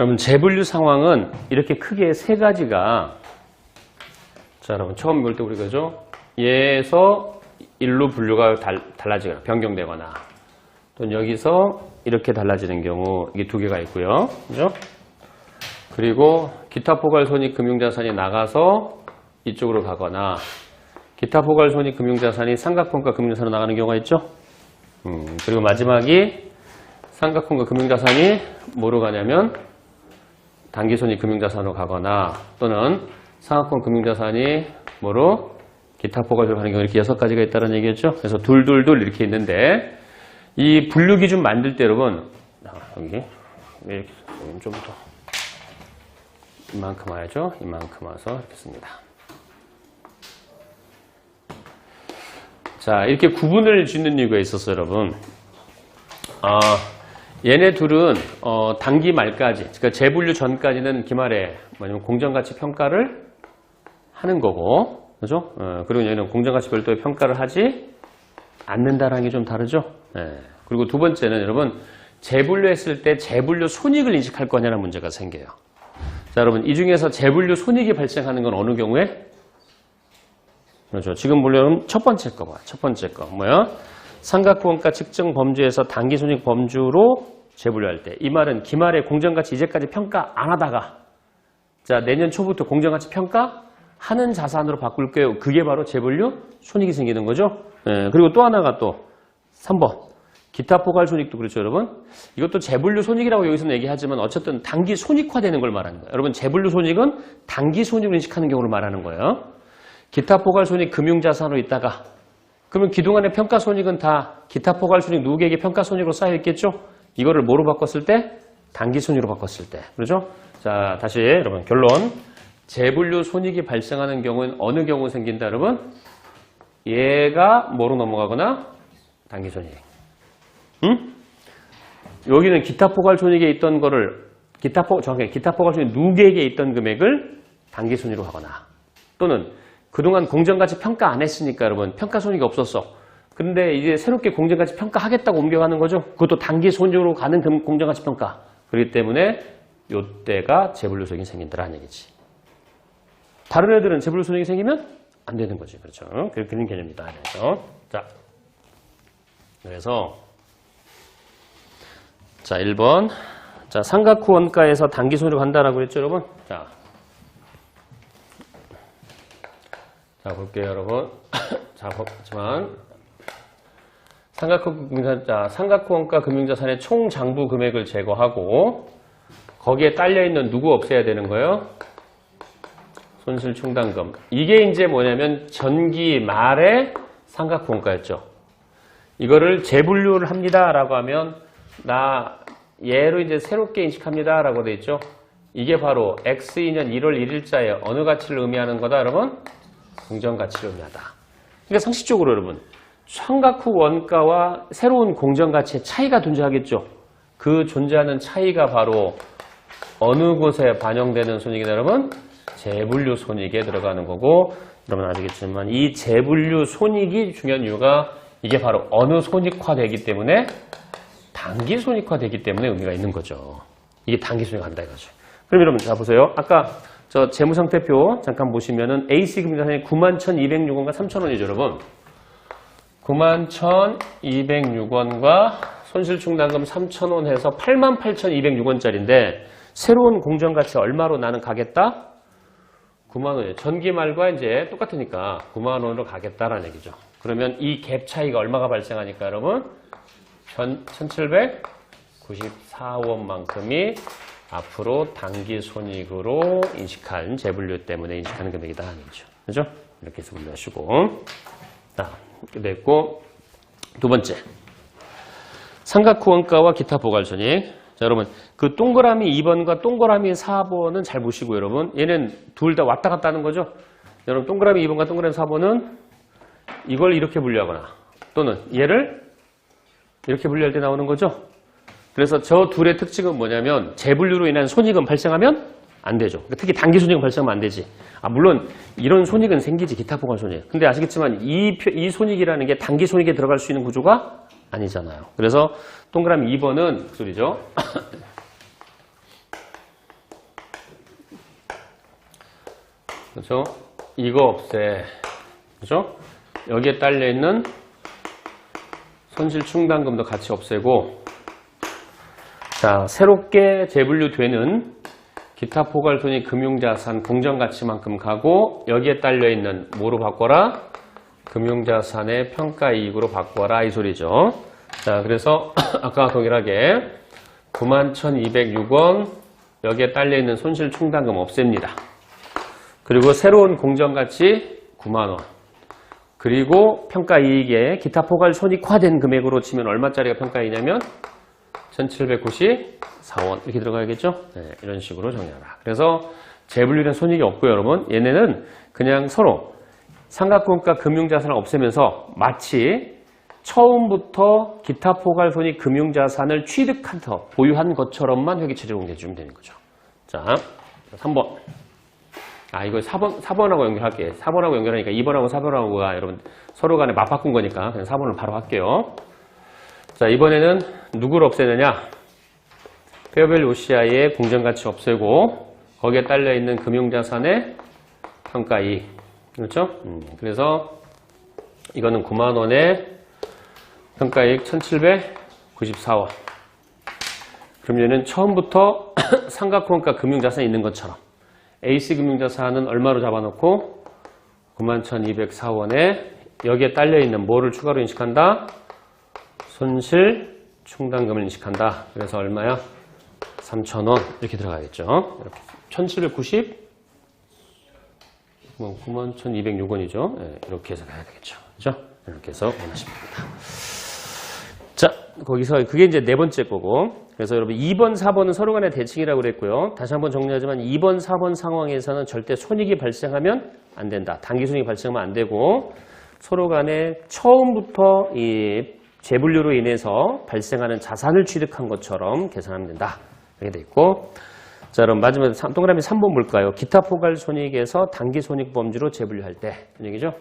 여러분 재분류 상황은 이렇게 크게 세 가지가 자 여러분 처음 볼 때 우리 그죠? 얘에서 일로 분류가 달, 달라지거나 변경되거나 또는 여기서 이렇게 달라지는 경우 이게 두 개가 있고요. 그죠? 그리고 기타 포괄 손익 금융자산이 나가서 이쪽으로 가거나 기타 포괄 손익 금융자산이 삼각형과 금융자산으로 나가는 경우가 있죠. 음, 그리고 마지막이 삼각형과 금융자산이 뭐로 가냐면 단기손익 금융자산으로 가거나 또는 상하권 금융자산이 뭐로 기타 포괄적으로 가는 경우 이렇게 여섯 가지가 있다는 얘기겠죠. 그래서 둘둘둘 이렇게 있는데 이 분류 기준 만들 때 여러분 아, 여기 이렇게 좀 더 이만큼 와야죠. 이만큼 와서 이렇게 씁니다. 자 이렇게 구분을 짓는 이유가 있었어요, 여러분. 아, 얘네 둘은 어, 단기 말까지, 그러니까 재분류 전까지는 기말에 뭐냐면 공정가치 평가를 하는 거고, 그죠? 어, 그리고 얘는 공정가치 별도의 평가를 하지 않는다라는 게 좀 다르죠. 예. 그리고 두 번째는 여러분 재분류했을 때 재분류 손익을 인식할 거냐는 문제가 생겨요. 자, 여러분 이 중에서 재분류 손익이 발생하는 건 어느 경우에? 그렇죠. 지금 보려면 첫 번째 거 봐. 첫 번째 거 뭐야? 삼각구원가 측정 범주에서 단기손익 범주로 재분류할 때. 이 말은 기말에 공정가치 이제까지 평가 안 하다가 자 내년 초부터 공정가치 평가 하는 자산으로 바꿀 거예요. 그게 바로 재분류 손익이 생기는 거죠. 예, 그리고 또 하나가 또 3번. 기타 포괄 손익도 그렇죠, 여러분. 이것도 재분류 손익이라고 여기서는 얘기하지만 어쨌든 단기 손익화되는 걸 말하는 거예요. 여러분 재분류 손익은 단기 손익을 인식하는 경우를 말하는 거예요. 기타 포괄 손익 금융자산으로 있다가 그러면 그동안의 평가 손익은 다 기타 포괄 손익 누구에게 평가 손익으로 쌓여 있겠죠? 이거를 뭐로 바꿨을 때? 단기 손익으로 바꿨을 때. 그렇죠? 자, 다시 여러분 결론. 재분류 손익이 발생하는 경우는 어느 경우 생긴다, 여러분? 얘가 뭐로 넘어가거나 단기 손익. 응? 여기는 기타 포괄 손익에 있던 거를 기타 포 정확히 기타 포괄 손익 누구에게 있던 금액을 단기 손익으로 하거나 또는 그동안 공정가치 평가 안 했으니까 여러분 평가 손익이 없었어. 근데 이제 새롭게 공정가치 평가하겠다고 옮겨가는 거죠. 그것도 단기 손익으로 가는 금- 공정가치 평가. 그렇기 때문에 요때가 재분류 손익이 생긴다라는 얘기지. 다른 애들은 재분류 손익이 생기면 안 되는 거지. 그렇죠. 그- 그런 개념이다. 그래서 자. 그래서 자, 1번. 자, 삼각후 원가에서 단기 손익을 한다라고 했죠, 여러분? 자. 자, 볼게요, 여러분. 자, 보지만 삼각후 금융자, 자, 삼각후 원가 금융자산의 총 장부 금액을 제거하고 거기에 딸려 있는 누구 없애야 되는 거예요? 손실 충당금. 이게 이제 뭐냐면 전기 말에 삼각후 원가였죠. 이거를 재분류를 합니다 라고 하면 나 얘로 이제 새롭게 인식합니다 라고 돼 있죠. 이게 바로 X2년 1월 1일자에 어느 가치를 의미하는 거다 여러분? 공정가치를 의미하다. 그러니까 상식적으로 여러분 삼각후 원가와 새로운 공정가치의 차이가 존재하겠죠. 그 존재하는 차이가 바로 어느 곳에 반영되는 손익이다 여러분? 재분류 손익에 들어가는 거고 여러분 아시겠지만 이 재분류 손익이 중요한 이유가 이게 바로 어느 손익화되기 때문에 단기 손익화되기 때문에 의미가 있는 거죠. 이게 단기 손익한다 이거죠. 그럼 여러분 자 보세요. 아까 저 재무상태표 잠깐 보시면은 AC 금융자산이 91,206원과 3,000원이죠, 여러분. 91,206원과 손실충당금 3,000원 해서 88,206원짜리인데 새로운 공정가치 얼마로 나는 가겠다? 9만 원이에요. 전기말과 이제 똑같으니까 9만 원으로 가겠다라는 얘기죠. 그러면 이 갭 차이가 얼마가 발생하니까 여러분 1794원만큼이 앞으로 단기 손익으로 인식한 재분류 때문에 인식하는 금액이다 하는 얘기죠. 그죠? 이렇게 해서 분류하시고 자, 이렇게 됐고 두 번째 삼각후 원가와 기타 포괄 손익 자, 여러분 그 동그라미 2번과 동그라미 4번은 잘 보시고 여러분 얘는 둘 다 왔다 갔다 하는 거죠. 여러분 동그라미 2번과 동그라미 4번은 이걸 이렇게 분류하거나 또는 얘를 이렇게 분류할 때 나오는 거죠. 그래서 저 둘의 특징은 뭐냐면 재분류로 인한 손익은 발생하면 안 되죠. 그러니까 특히 단기 손익은 발생하면 안 되지. 아, 물론 이런 손익은 생기지 기타 보관 손익. 근데 아시겠지만 이, 이 손익이라는 게 단기 손익에 들어갈 수 있는 구조가 아니잖아요. 그래서 동그라미 2번은 그 소리죠. 그렇죠? 이거 없애. 그렇죠? 여기에 딸려 있는 손실 충당금도 같이 없애고 자, 새롭게 재분류되는 기타 포괄손익 금융자산 공정가치만큼 가고, 여기에 딸려있는 뭐로 바꿔라? 금융자산의 평가이익으로 바꿔라. 이 소리죠. 자, 그래서 아까 동일하게 91,206원, 여기에 딸려있는 손실 충당금 없앱니다. 그리고 새로운 공정가치 9만원. 그리고 평가이익에 기타 포괄 손익화된 금액으로 치면 얼마짜리가 평가이냐면 1794원 이렇게 들어가야겠죠? 네, 이런 식으로 정리하라. 그래서 재분류된 손익이 없고요, 여러분. 얘네는 그냥 서로 삼각공과 금융자산을 없애면서 마치 처음부터 기타 포괄 손익 금융자산을 취득한 터 보유한 것처럼만 회계처리 적용해주면 되는 거죠. 자, 3번. 아, 이거 4번, 4번하고 연결할게요. 4번하고 연결하니까 2번하고 4번하고가 여러분 서로 간에 맞바꾼 거니까 그냥 4번을 바로 할게요. 자, 이번에는 누구를 없애느냐? 페어밸류 OCI의 공정가치 없애고 거기에 딸려있는 금융자산의 평가이익. 그렇죠? 음, 그래서 이거는 9만원에 평가이익 1794원. 그럼 얘는 처음부터 삼각형가 금융자산이 있는 것처럼 AC 금융자산은 얼마로 잡아놓고 91,204원에 여기에 딸려있는 뭐를 추가로 인식한다? 손실 충당금을 인식한다. 그래서 얼마야? 3,000원 이렇게 들어가겠죠. 이렇게 1,790 91,206원이죠. 이렇게 해서 가야 되겠죠. 그죠? 이렇게 해서 원하시면 됩니다. 자, 거기서 그게 이제 네 번째 거고. 그래서 여러분 2번, 4번은 서로 간의 대칭이라고 그랬고요. 다시 한번 정리하지만 2번, 4번 상황에서는 절대 손익이 발생하면 안 된다. 단기 손익이 발생하면 안 되고 서로 간에 처음부터 이 재분류로 인해서 발생하는 자산을 취득한 것처럼 계산하면 된다. 이렇게 돼 있고. 자, 그럼 마지막에 삼- 동그라미 3번 볼까요? 기타 포괄 손익에서 단기 손익 범주로 재분류할 때. 이 얘기죠?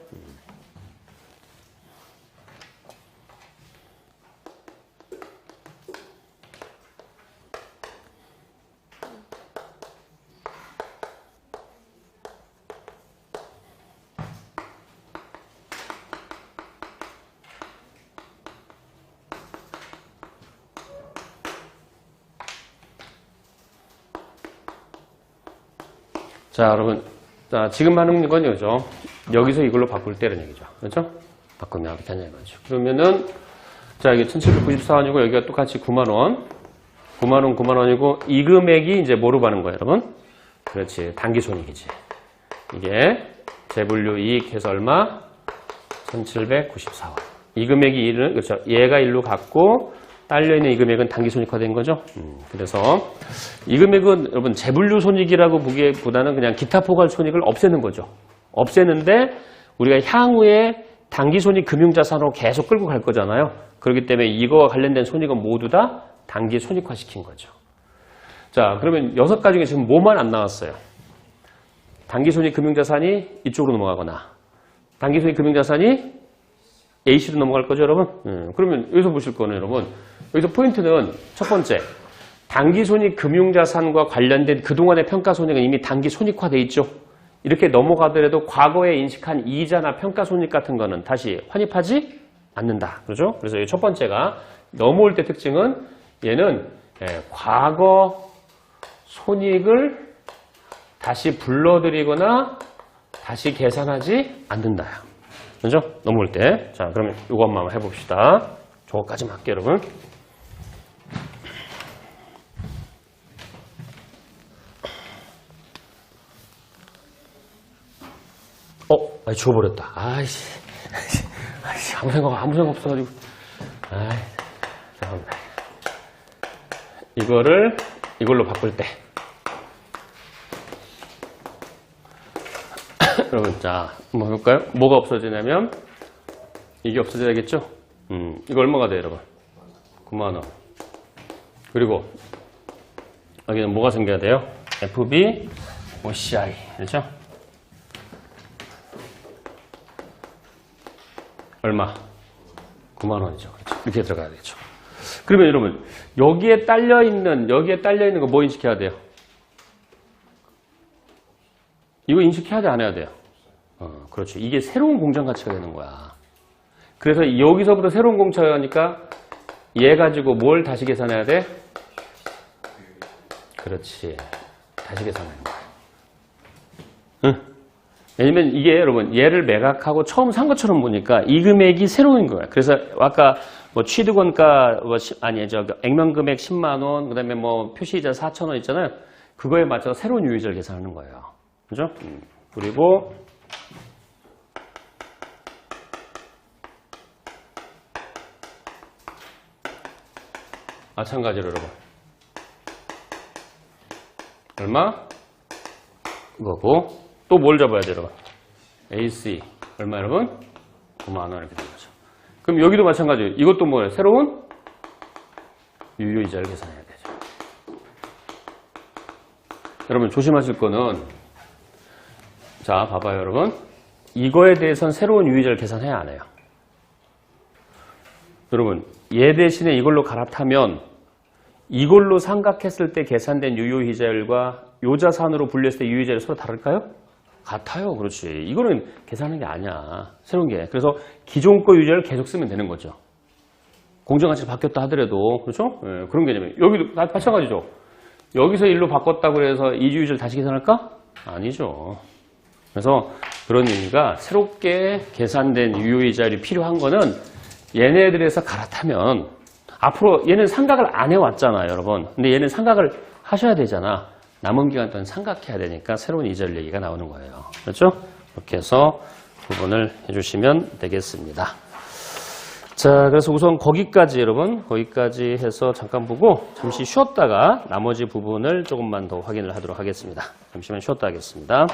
자, 여러분. 자, 지금 하는 건 이거죠. 여기서 이걸로 바꿀 때는 얘기죠. 그렇죠? 바꾸면 하냐 이거죠. 그러면은, 자, 이게 1794원이고, 여기가 똑같이 9만 원. 9만 원, 9만 원이고, 이 금액이 이제 뭐로 가는 거예요, 여러분? 그렇지. 단기 손익이지. 이게 재분류 이익 해서 얼마? 1794원. 이 금액이 1은, 그렇죠. 얘가 1로 갔고, 딸려있는 이 금액은 단기 손익화된 거죠. 음, 그래서 이 금액은 여러분 재분류 손익이라고 보기보다는 그냥 기타 포괄 손익을 없애는 거죠. 없애는데 우리가 향후에 단기 손익 금융자산으로 계속 끌고 갈 거잖아요. 그렇기 때문에 이거와 관련된 손익은 모두 다 단기 손익화 시킨 거죠. 자, 그러면 여섯 가지 중에 지금 뭐만 안 나왔어요? 단기 손익 금융자산이 이쪽으로 넘어가거나 단기 손익 금융자산이 A씨로 넘어갈 거죠, 여러분? 음, 그러면 여기서 보실 거는 여러분, 여기서 포인트는 첫 번째, 단기 손익 금융자산과 관련된 그동안의 평가 손익은 이미 단기 손익화돼 있죠. 이렇게 넘어가더라도 과거에 인식한 이자나 평가 손익 같은 거는 다시 환입하지 않는다. 그렇죠? 그래서 이 첫 번째가 넘어올 때 특징은 얘는 예, 과거 손익을 다시 불러들이거나 다시 계산하지 않는다. 그죠? 넘어올 때. 자, 그러면 이것만 해봅시다. 저거까지만 할게요, 여러분. 어, 아, 지워버렸다. 아이씨. 아이씨, 아무 생각, 아무 생각 없어가지고. 아이, 죄송합니다. 이거를 이걸로 바꿀 때. 여러분, 자, 한번 해볼까요? 뭐가 없어지냐면, 이게 없어져야겠죠? 음, 이거 얼마가 돼요, 여러분? 9만원. 그리고, 여기는 뭐가 생겨야 돼요? FB, OCI. 그렇죠? 얼마? 9만원이죠. 그렇죠? 이렇게 들어가야 되죠. 그러면 여러분, 여기에 딸려있는, 여기에 딸려있는 거 뭐 인식해야 돼요? 이거 인식해야 돼, 안 해야 돼요? 어, 그렇죠. 이게 새로운 공정 가치가 되는 거야. 그래서 여기서부터 새로운 공차가 가니까 얘 가지고 뭘 다시 계산해야 돼? 그렇지. 다시 계산하는 거야. 응. 왜냐면 이게 여러분 얘를 매각하고 처음 산 것처럼 보니까 이 금액이 새로운 거야. 그래서 아까 뭐 취득원가 뭐 시- 아니 저 액면 금액 10만 원, 그다음에 뭐 표시이자 4천 원 있잖아요. 그거에 맞춰서 새로운 유의자를 계산하는 거예요. 그죠? 음. 그리고 마찬가지로 여러분. 얼마? 이거고 또 뭘 잡아야 돼요, 여러분? AC 얼마 여러분? 9만 원 이렇게 되는 거죠. 그럼 여기도 마찬가지예요. 이것도 뭐예요? 새로운 유효이자를 계산해야 되죠. 여러분 조심하실 거는 자 봐봐요, 여러분. 이거에 대해서는 새로운 유효이자를 계산해야 안 해요. 여러분 얘 대신에 이걸로 갈아타면 이걸로 삼각했을 때 계산된 유효이자율과 요자산으로 분류했을 때 유효이자율이 서로 다를까요? 같아요. 그렇지. 이거는 계산하는 게 아니야. 새로운 게. 그래서 기존 거 유자를 계속 쓰면 되는 거죠. 공정가치 바뀌었다 하더라도 그렇죠? 예, 그런 개념이에요. 여기도 다 마찬가지죠. 여기서 일로 바꿨다고 해서 이주유자를 다시 계산할까? 아니죠. 그래서 그런 의미가 새롭게 계산된 유효이자율이 필요한 거는 얘네들에서 갈아타면 앞으로 얘는 삼각을 안 해왔잖아 여러분. 근데 얘는 삼각을 하셔야 되잖아. 남은 기간 동안 삼각해야 되니까 새로운 이자율 얘기가 나오는 거예요. 그렇죠? 이렇게 해서 구분을 해주시면 되겠습니다. 자 그래서 우선 거기까지 여러분. 거기까지 해서 잠깐 보고 잠시 쉬었다가 나머지 부분을 조금만 더 확인을 하도록 하겠습니다. 잠시만 쉬었다 하겠습니다